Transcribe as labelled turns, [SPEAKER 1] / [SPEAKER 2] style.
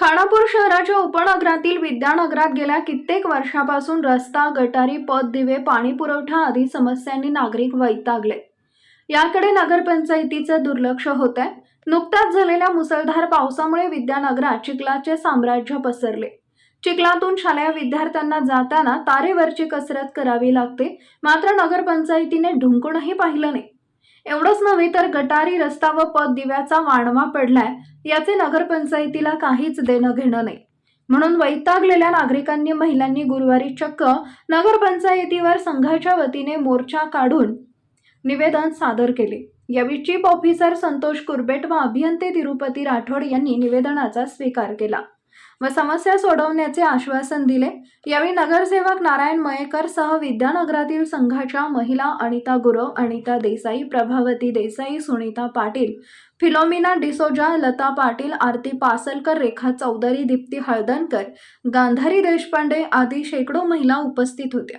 [SPEAKER 1] खानापूर शहराच्या उपनगरातील विद्यानगरात गेल्या कित्येक वर्षापासून रस्ता गटारी पद दिवे पाणी पुरवठा आदी समस्यांनी नागरिक वैतागले. याकडे नगरपंचायतीचं दुर्लक्ष होत आहे नुकत्याच झालेल्या मुसळधार पावसामुळे विद्यानगरात चिखलाचे साम्राज्य पसरले. चिखलातून शालेय विद्यार्थ्यांना जाताना तारेवरची कसरत करावी लागते. मात्र नगरपंचायतीने ढुंकूनही पाहिलं नाही. एवढंच नव्हे तर गटारी रस्ता व पद दिव्याचा वाणवा पडलाय याचे नगरपंचायतीला काहीच देणं घेणं नाही. म्हणून वैतागलेल्या नागरिकांनी महिलांनी गुरुवारी चक्क नगरपंचायतीवर संघाच्या वतीने मोर्चा काढून निवेदन सादर केले. यावेळी चीफ ऑफिसर संतोष कुरबेट व अभियंते तिरुपती राठोड यांनी निवेदनाचा स्वीकार केला. व समस्या सोडवण्याचे आश्वासन दिले. यावेळी नगरसेवक नारायण मयेकर सह विद्यानगरातील संघाच्या महिला अनिता गुरव अनिता देसाई प्रभावती देसाई सुनीता पाटील फिलोमिना डिसोजा लता पाटील आरती पासलकर रेखा चौधरी दीप्ती हळदणकर गांधारी देशपांडे आदी शेकडो महिला उपस्थित होत्या.